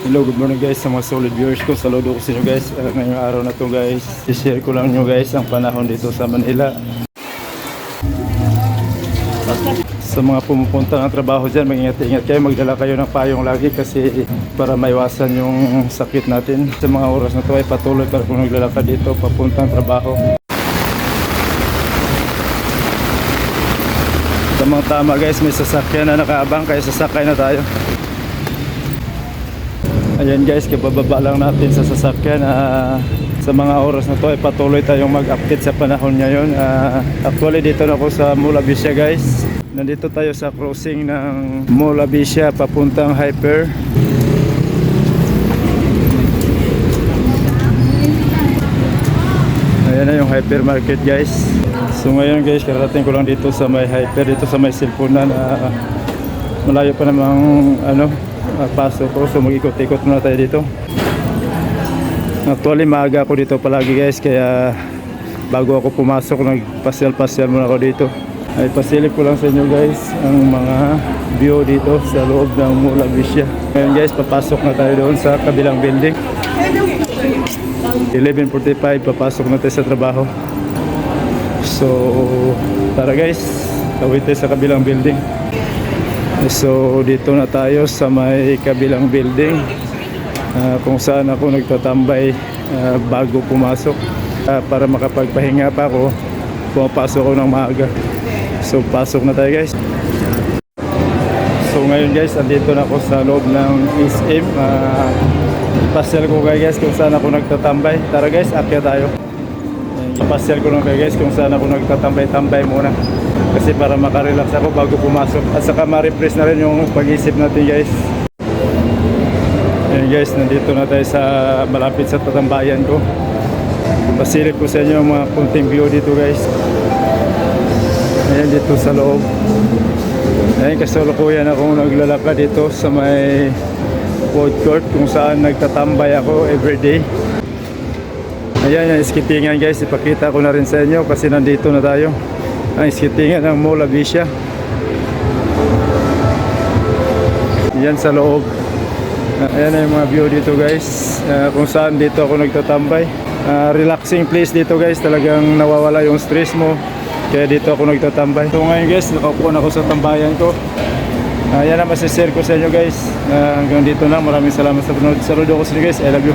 Hello, good morning guys sa mga solid viewers ko. Saludo ko sa inyo guys. Uh, ngayong araw na to guys, i-share ko lang nyo guys ang panahon dito sa Manila. Sa mga pumupunta ng trabaho dyan, mag-ingat-ingat kayo. Magdala kayo ng payong lagi kasi para maiwasan yung sakit natin. Sa mga oras na to ay patuloy para kung naglalakad dito papuntang trabaho. Tamang tama guys, may sasakyan na nakaabang kaya sasakay na tayo. Ayan guys, kabababa lang natin sa sasakyan. Ah, sa mga oras na to ay patuloy tayong mag-update sa panahon ngayon. Ah, actually dito na ako sa Mulabisya guys. Nandito tayo sa crossing ng Mulabisya papuntang Hyper. Ayan na yung hypermarket guys. So ngayon guys, karating ko lang dito sa may hyper, dito sa may cellphone na malayo pa namang ano, ah, pasok ko. So mag-ikot-ikot muna tayo dito. Actually maaga ako dito palagi guys, kaya bago ako pumasok, nagpasyal-pasyal muna ako dito. Ay pasilip ko lang sa inyo guys ang mga view dito sa loob ng Mula Bisya. Ngayon guys, papasok na tayo doon sa kabilang building. 11.45 papasok na tayo sa trabaho so tara guys tawid tayo sa kabilang building so dito na tayo sa may kabilang building Ah, kung saan ako nagtatambay ah, bago pumasok Ah, para makapagpahinga pa ako pumapasok ako ng maaga so pasok na tayo guys So ngayon guys, andito na ako sa loob ng SM. Uh, pasyal ko kayo guys kung saan ako nagtatambay. Tara guys, akyat tayo. Ayan, Ipasyal ko lang kayo guys kung saan ako nagtatambay-tambay muna. Kasi para makarelax ako bago pumasok. At saka ma-refresh na rin yung pag-isip natin guys. Ayan guys, nandito na tayo sa malapit sa tatambayan ko. Pasilip ko sa inyo mga kunting view dito guys. Ayan dito sa loob. Ayun, kasalukuyan akong naglalakad dito sa may food court kung saan nagtatambay ako everyday. Ayan, yung skitingan guys, ipakita ko na rin sa inyo kasi nandito na tayo. Ang skitingan ng Mola Bisha. Yan sa loob. Ah, Ayan na yung mga view dito guys. Ah, kung saan dito ako nagtatambay. Ah, relaxing place dito guys. Talagang nawawala yung stress mo. Kaya dito ako nagtatambay. So ngayon guys, nakaupo na ako sa tambayan ko. Ah, yan ang masishare ko sa inyo guys. Ah, hanggang dito na. Maraming salamat sa panonood. Saludo ko sa inyo guys. I love you.